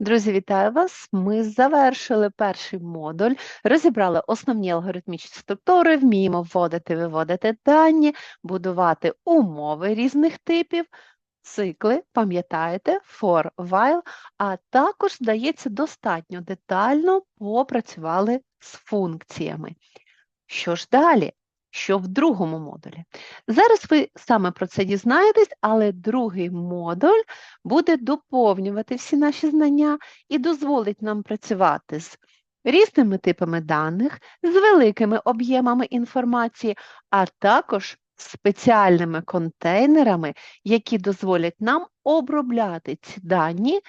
Друзі, вітаю вас! Ми завершили перший модуль, розібрали основні алгоритмічні структури, вміємо вводити, виводити дані, будувати умови різних типів, цикли, пам'ятаєте, for, while, а також, здається, достатньо детально попрацювали з функціями. Що ж далі? Що в другому модулі? Зараз ви саме про це дізнаєтесь, але другий модуль буде доповнювати всі наші знання і дозволить нам працювати з різними типами даних, з великими об'ємами інформації, а також спеціальними контейнерами, які дозволять нам обробляти ці дані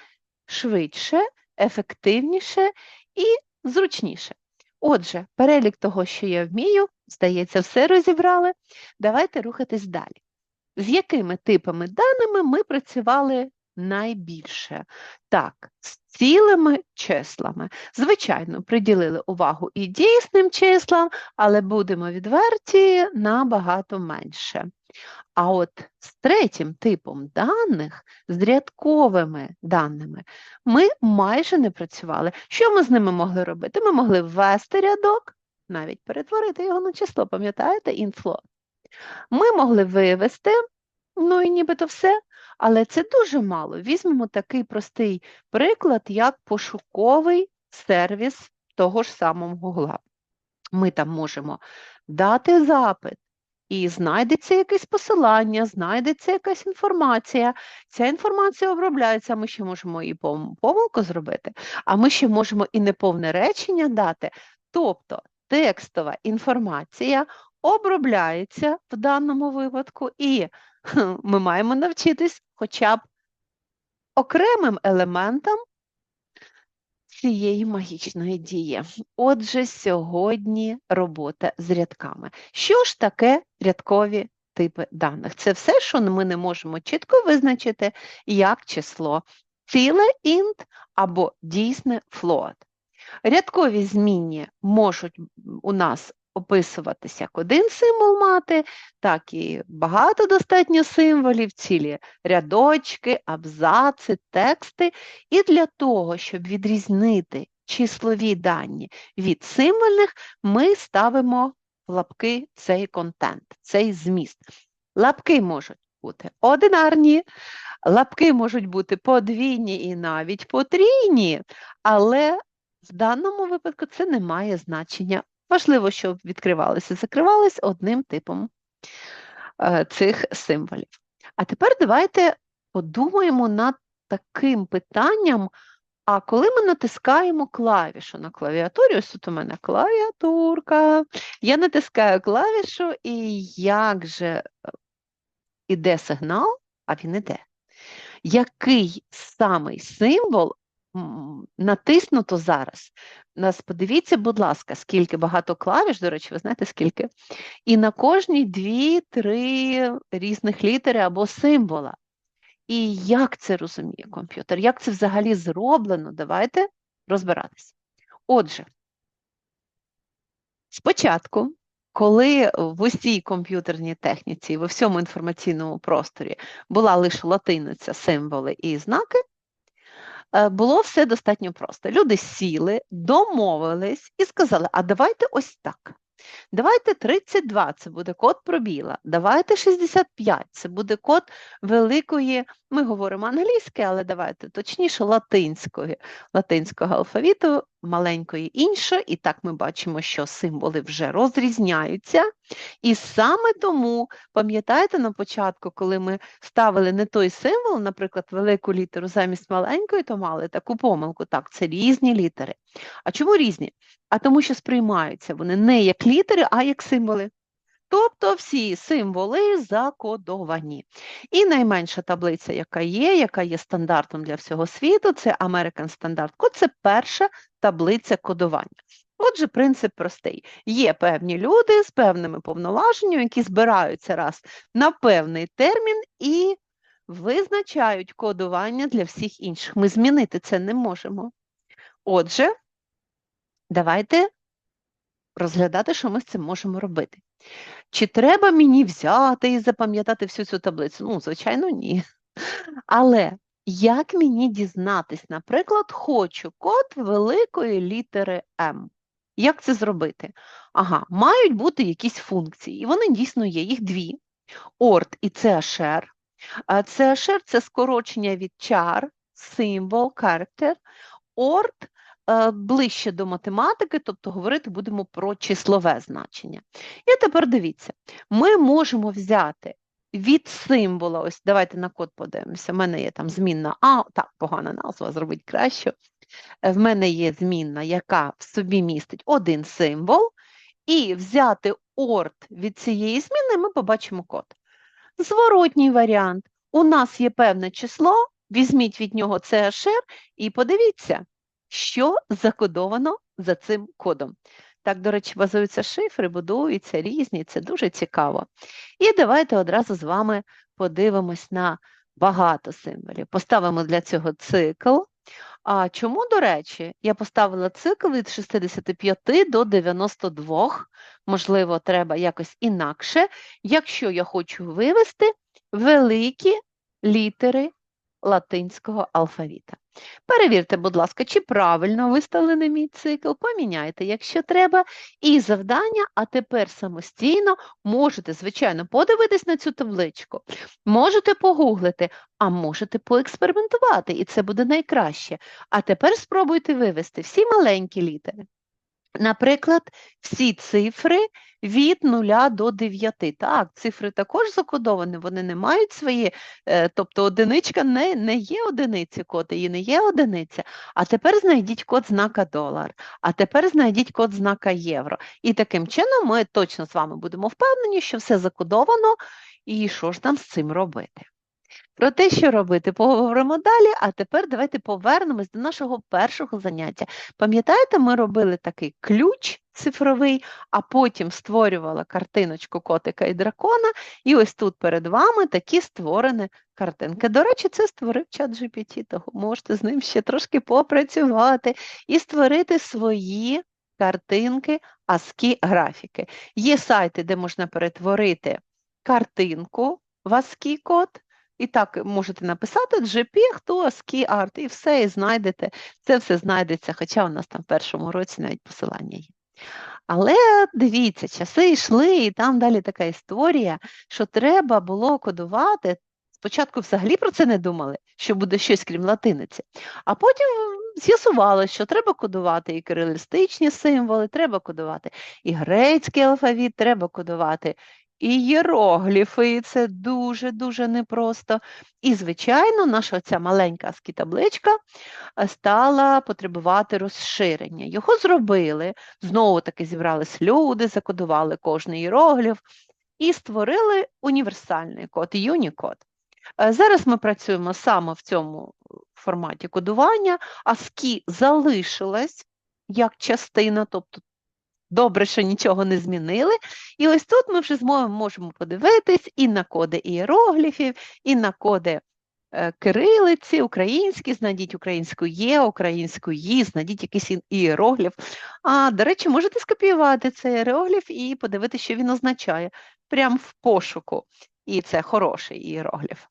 швидше, ефективніше і зручніше. Отже, перелік того, що я вмію, здається, все розібрали. Давайте рухатись далі. З якими типами даними ми працювали найбільше? Так, з цілими числами. Звичайно, приділили увагу і дійсним числам, але будемо відверті набагато менше. А от з третім типом даних, з рядковими даними, ми майже не працювали. Що ми з ними могли робити? Ми могли ввести рядок, навіть перетворити його на число, пам'ятаєте, inflow. Ми могли вивести, ну і нібито все, але це дуже мало. Візьмемо такий простий приклад, як пошуковий сервіс того ж самого Гугла. Ми там можемо дати запит, і знайдеться якесь посилання, знайдеться якась інформація. Ця інформація обробляється, ми ще можемо і помилку зробити, а ми ще можемо і неповне речення дати. Тобто текстова інформація обробляється в даному випадку, і ми маємо навчитись хоча б окремим елементам цієї магічної дії. Отже, сьогодні робота з рядками. Що ж таке рядкові типи даних? Це все, що ми не можемо чітко визначити як число ціле int або дійсне float. Рядкові змінні можуть у нас описуватися як один символ мати, так і багато достатньо символів, цілі рядочки, абзаци, тексти. І для того, щоб відрізнити числові дані від символьних, ми ставимо в лапки цей контент, цей зміст. Лапки можуть бути одинарні, лапки можуть бути подвійні і навіть потрійні, але в даному випадку це не має значення. Важливо, щоб відкривалися і закривалися одним типом е, цих символів. А тепер давайте подумаємо над таким питанням, а коли ми натискаємо клавішу на клавіатурі, ось тут у мене клавіатурка, я натискаю клавішу, і як же е, іде сигнал, а він іде. Який самий символ натиснуто зараз. Нас подивіться, будь ласка, скільки багато клавіш, до речі, ви знаєте скільки? І на кожній дві-три різних літери або символа. І як це розуміє комп'ютер? Як це взагалі зроблено? Давайте розбиратися. Отже, спочатку, коли в усій комп'ютерній техніці, в усьому інформаційному просторі була лише латиниця, символи і знаки, було все достатньо просто. Люди сіли, домовились і сказали: а давайте ось так. Давайте 32 це буде код пробіла. Давайте 65 це буде код великої, ми говоримо англійське, але давайте точніше латинської, латинського алфавіту, маленької іншої. І так ми бачимо, що символи вже розрізняються. І саме тому, пам'ятаєте на початку, коли ми ставили не той символ, наприклад, велику літеру замість маленької, то мали таку помилку. Так, це різні літери. А чому різні? А тому, що сприймаються вони не як літери, а як символи. Тобто всі символи закодовані. І найменша таблиця, яка є, яка є стандартом для всього світу, це American Standard Code, це перша таблиця кодування. Отже, принцип простий. Є певні люди з певними повноваженнями, які збираються раз на певний термін і визначають кодування для всіх інших. Ми змінити це не можемо. Отже, давайте розглядати, що ми з цим можемо робити. Чи треба мені взяти і запам'ятати всю цю таблицю? Ну, звичайно, ні. Але Як мені дізнатись, наприклад, хочу код великої літери М. Як це зробити? Ага, мають бути якісь функції, і вони дійсно є, їх дві. ORT і CHR. CHR – це скорочення від char, символ, character. ORT ближче до математики, тобто говорити будемо про числове значення. І тепер дивіться, ми можемо взяти від символа, ось давайте на код подивимося. У мене є там змінна А, так, погана назва, зробить краще. Е, В мене є змінна, яка в собі містить один символ, і взяти орд від цієї зміни, ми побачимо код. Зворотній варіант. У нас є певне число, візьміть від нього CHR і подивіться, що закодовано за цим кодом. Так, до речі, базуються шифри, будуються різні, це дуже цікаво. І давайте одразу з вами подивимось на багато символів. Поставимо для цього цикл. А чому, до речі, я поставила цикл від 65 до 92, можливо, треба якось інакше, якщо я хочу вивести великі літери латинського алфавіта. Перевірте, будь ласка, чи правильно виставлений мій цикл, поміняйте, якщо треба, і завдання, а тепер самостійно можете, звичайно, подивитись на цю табличку, можете погуглити, а можете поекспериментувати, і це буде найкраще. А тепер спробуйте вивести всі маленькі літери. Наприклад, всі цифри від 0 до 9. Так, цифри також закодовані, вони не мають свої, е, тобто одиничка не, не є одиниці код, і не є одиниця. А тепер знайдіть код знака долар, а тепер знайдіть код знака євро. І таким чином ми точно з вами будемо впевнені, що все закодовано, і що ж нам з цим робити. Про те, що робити, поговоримо далі, а тепер давайте повернемось до нашого першого заняття. Пам'ятаєте, ми робили такий ключ цифровий, а потім створювала картиночку котика і дракона, і ось тут перед вами такі створені картинки. До речі, це створив чат GPT, того можете з ним ще трошки попрацювати і створити свої картинки, аски графіки. Є сайти, де можна перетворити картинку в ASCII код, і так можете написати JP, хто ASCII арт, і все, і знайдете. Це все знайдеться, хоча у нас там в першому році навіть посилання є. Але дивіться, часи йшли, і там далі така історія, що треба було кодувати. Спочатку взагалі про це не думали, що буде щось крім латиниці, а потім з'ясувалося, що треба кодувати і кирилістичні символи, треба кодувати і грецький алфавіт, треба кодувати і єрогліфи, і це дуже-дуже непросто. І, звичайно, наша ця маленька табличка стала потребувати розширення. Його зробили, знову-таки зібрались люди, закодували кожний іерогліф і створили універсальний код, Unicode. Зараз ми працюємо саме в цьому форматі кодування, а СКІ залишилась як частина, тобто Добре, що нічого не змінили. І ось тут ми вже можемо подивитись і на коди іерогліфів, і на коди е, кирилиці, українські, знайдіть українську є, українську ї, знайдіть якийсь іерогліф. А, до речі, можете скопіювати цей іерогліф і подивитися, що він означає, прямо в пошуку. І це хороший іерогліф.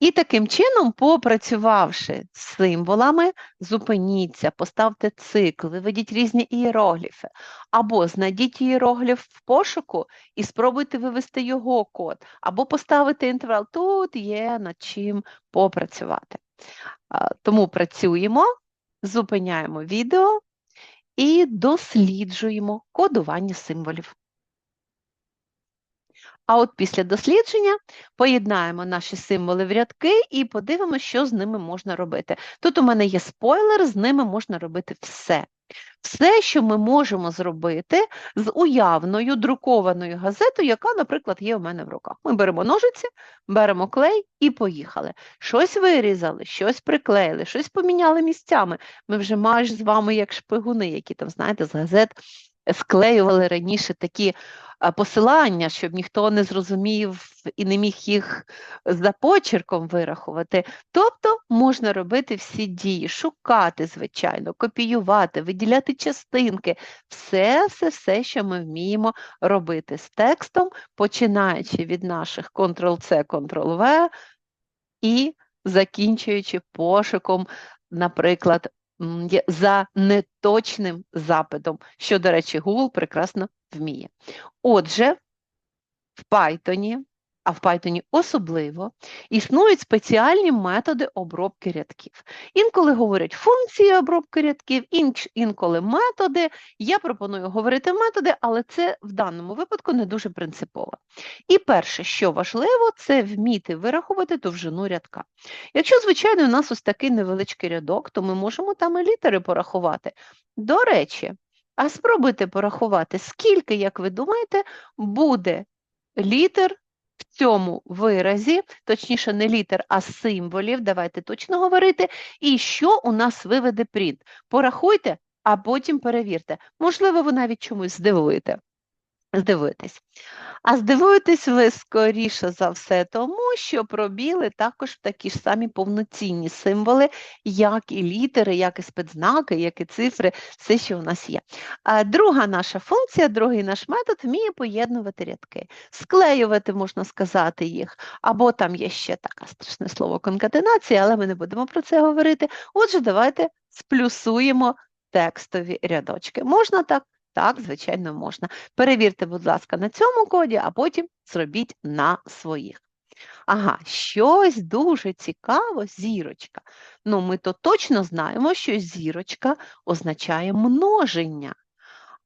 І таким чином, попрацювавши з символами, зупиніться, поставте цикл, виведіть різні ієрогліфи, або знайдіть ієрогліф в пошуку і спробуйте вивести його код, або поставити інтервал. Тут є над чим попрацювати. Тому працюємо, зупиняємо відео і досліджуємо кодування символів. А от після дослідження поєднаємо наші символи в рядки і подивимося, що з ними можна робити. Тут у мене є спойлер, з ними можна робити все. Все, що ми можемо зробити з уявною друкованою газетою, яка, наприклад, є у мене в руках. Ми беремо ножиці, беремо клей і поїхали. Щось вирізали, щось приклеїли, щось поміняли місцями. Ми вже майже з вами як шпигуни, які там, знаєте, з газет склеювали раніше такі посилання, щоб ніхто не зрозумів і не міг їх за почерком вирахувати. Тобто можна робити всі дії, шукати, звичайно, копіювати, виділяти частинки, все, все, все, що ми вміємо робити з текстом, починаючи від наших Ctrl-C, Ctrl-V і закінчуючи пошуком, наприклад, за неточним запитом, що, до речі, Google прекрасно вміє. Отже, в Python а в Python особливо, існують спеціальні методи обробки рядків. Інколи говорять функції обробки рядків, інколи методи. Я пропоную говорити методи, але це в даному випадку не дуже принципово. І перше, що важливо, це вміти вирахувати довжину рядка. Якщо, звичайно, у нас ось такий невеличкий рядок, то ми можемо там і літери порахувати. До речі, а спробуйте порахувати, скільки, як ви думаєте, буде літер цьому виразі, точніше, не літер, а символів, давайте точно говорити, і що у нас виведе принт. Порахуйте, а потім перевірте. Можливо, ви навіть чомусь здивуєте здивуєтесь. А здивуєтесь ви скоріше за все, тому що пробіли також такі ж самі повноцінні символи, як і літери, як і спецзнаки, як і цифри, все, що у нас є. Друга наша функція, другий наш метод вміє поєднувати рядки, склеювати, можна сказати, їх, або там є ще таке страшне слово конкатенація, але ми не будемо про це говорити. Отже, давайте сплюсуємо текстові рядочки. Можна так? Так, звичайно, можна. Перевірте, будь ласка, на цьому коді, а потім зробіть на своїх. Ага, щось дуже цікаво, зірочка. Ну, ми то точно знаємо, що зірочка означає множення.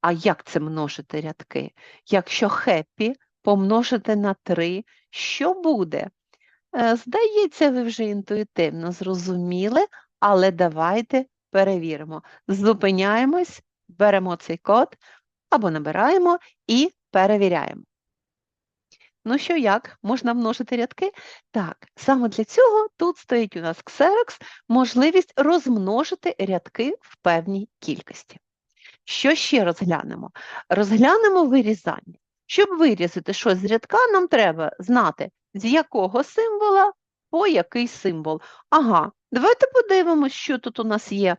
А як це множити рядки? Якщо хеппі помножити на 3, що буде? Е, здається, ви вже інтуїтивно зрозуміли, але давайте перевіримо. Зупиняємось беремо цей код або набираємо і перевіряємо. Ну що, як? Можна множити рядки? Так, саме для цього тут стоїть у нас Xerox можливість розмножити рядки в певній кількості. Що ще розглянемо? Розглянемо вирізання. Щоб вирізати щось з рядка, нам треба знати, з якого символа по який символ. Ага, давайте подивимося, що тут у нас є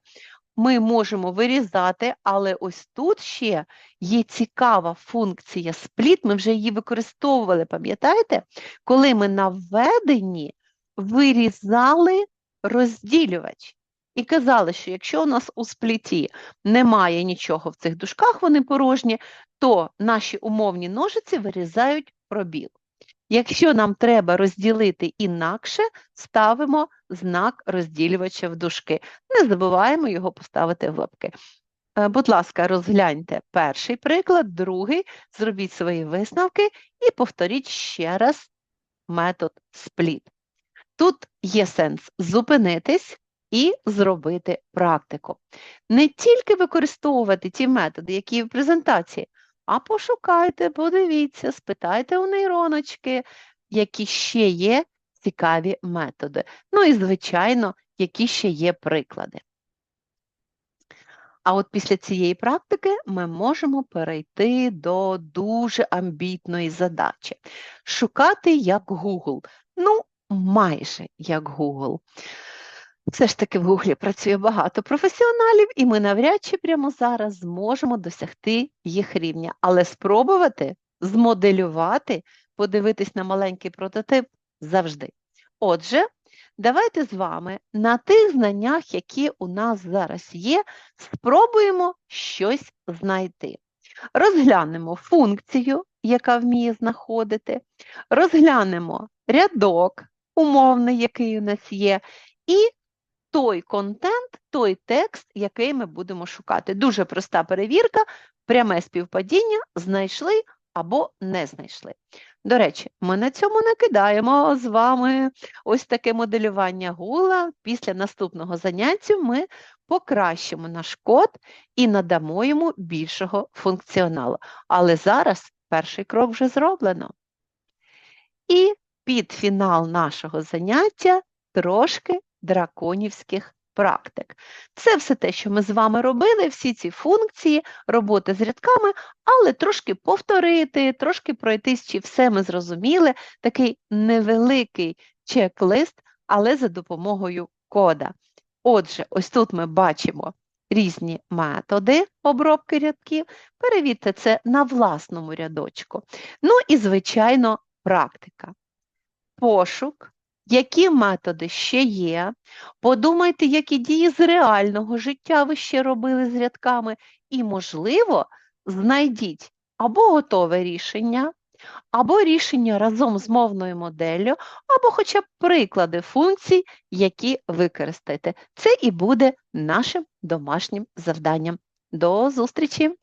ми можемо вирізати, але ось тут ще є цікава функція спліт, ми вже її використовували, пам'ятаєте? Коли ми на введенні вирізали розділювач. І казали, що якщо у нас у спліті немає нічого в цих дужках, вони порожні, то наші умовні ножиці вирізають пробіл. Якщо нам треба розділити інакше, ставимо знак розділювача в дужки. Не забуваємо його поставити в лапки. Е, будь ласка, розгляньте перший приклад, другий, зробіть свої висновки і повторіть ще раз метод спліт. Тут є сенс зупинитись і зробити практику. Не тільки використовувати ті методи, які в презентації, а пошукайте, подивіться, спитайте у нейроночки, які ще є цікаві методи. Ну і, звичайно, які ще є приклади. А от після цієї практики ми можемо перейти до дуже амбітної задачі шукати як Google. Ну, майже як Google. Все ж таки в Гуглі працює багато професіоналів, і ми навряд чи прямо зараз зможемо досягти їх рівня. Але спробувати змоделювати, подивитись на маленький прототип завжди. Отже, давайте з вами на тих знаннях, які у нас зараз є, спробуємо щось знайти. Розглянемо функцію, яка вміє знаходити, розглянемо рядок умовний, який у нас є, і той контент, той текст, який ми будемо шукати. Дуже проста перевірка, пряме співпадіння, знайшли або не знайшли. До речі, ми на цьому не кидаємо з вами ось таке моделювання гула. Після наступного заняття ми покращимо наш код і надамо йому більшого функціоналу. Але зараз перший крок вже зроблено. І під фінал нашого заняття трошки драконівських практик. Це все те, що ми з вами робили, всі ці функції, роботи з рядками, але трошки повторити, трошки пройтись, чи все ми зрозуміли, такий невеликий чек-лист, але за допомогою кода. Отже, ось тут ми бачимо різні методи обробки рядків. Перевірте це на власному рядочку. Ну і, звичайно, практика. Пошук, які методи ще є. Подумайте, які дії з реального життя ви ще робили з рядками, і, можливо, знайдіть або готове рішення, або рішення разом з мовною моделлю, або хоча б приклади функцій, які використаєте. Це і буде нашим домашнім завданням. До зустрічі!